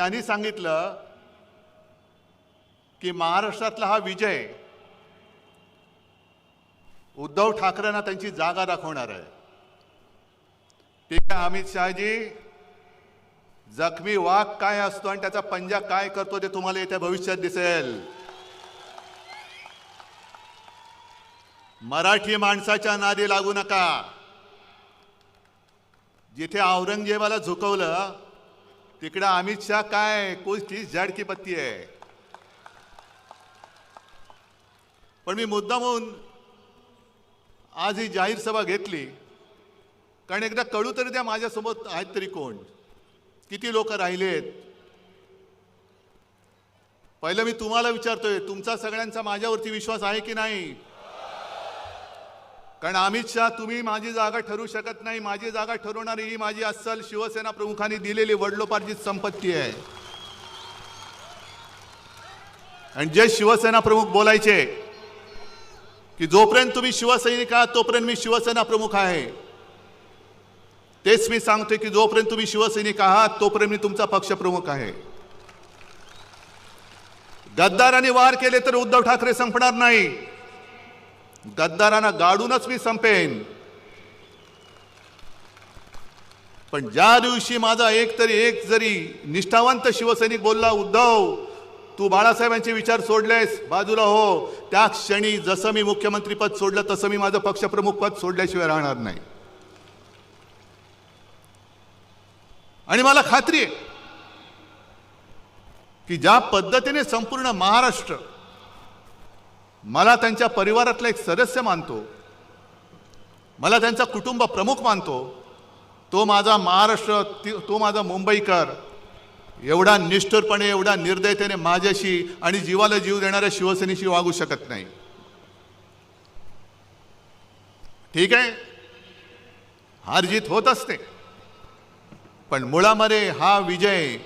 त्यांनी सांगितलं की महाराष्ट्रातला हा विजय उद्धव ठाकरेंना त्यांची जागा दाखवणार आहे. ठीक आहे अमित शहाजी जखमी वाघ काय असतो आणि त्याचा पंजा काय करतो ते तुम्हाला येत्या भविष्यात दिसेल. मराठी माणसाच्या नादी लागू नका. जिथे औरंगजेबाला झुकवलं तिकडं अमित शहा काय? कोच झाड झाडकी पत्ती आहे. पण मी मुद्दामून आज ही जाहीर सभा घेतली. कारण एकदा कळू तरी त्या माझ्यासोबत आहेत तरी कोण. किती लोक राहिलेत? पहिलं मी तुम्हाला विचारतोय तुमचा सगळ्यांचा माझ्यावरती विश्वास आहे की नाही? कारण अमित शहा तुम्ही माझी जागा ठरवू शकत नाही. माझी जागा ठरवणारी ही माझी अस्सल शिवसेना प्रमुखांनी दिलेली वडलोपार्जित संपत्ती आहे. आणि जे शिवसेना प्रमुख बोलायचे की जोपर्यंत तुम्ही शिवसैनिक आहात तोपर्यंत मी शिवसेना प्रमुख आहे. तेच मी सांगतोय की जोपर्यंत तुम्ही शिवसैनिक आहात तोपर्यंत मी तुमचा पक्ष प्रमुख आहे. गद्दारांनी वार केले तर उद्धव ठाकरे संपणार नाही. गद्दारांना गाडूनच मी संपेन. पण ज्या दिवशी माझा एक तरी एक जरी निष्ठावंत शिवसैनिक बोलला उद्धव तू बाळासाहेबांचे विचार सोडलेस बाजूला हो. त्या क्षणी जसं मी मुख्यमंत्रीपद सोडलं तसं मी माझं पक्षप्रमुख पद सोडल्याशिवाय राहणार नाही. आणि मला खात्री आहे की ज्या पद्धतीने संपूर्ण महाराष्ट्र मला त्यांच्या परिवारातला एक सदस्य मानतो. मला त्यांचा कुटुंब प्रमुख मानतो. तो माझा महाराष्ट्र ती- तो माझा मुंबईकर. एवढा निष्ठुरपणे एवढा निर्दयतेने माझ्याशी आणि जीवाला जीव देणाऱ्या शिवसेनेशी वागू शकत नाही. ठीक आहे? हारजीत होत असते. पण मुळामध्ये हा विजय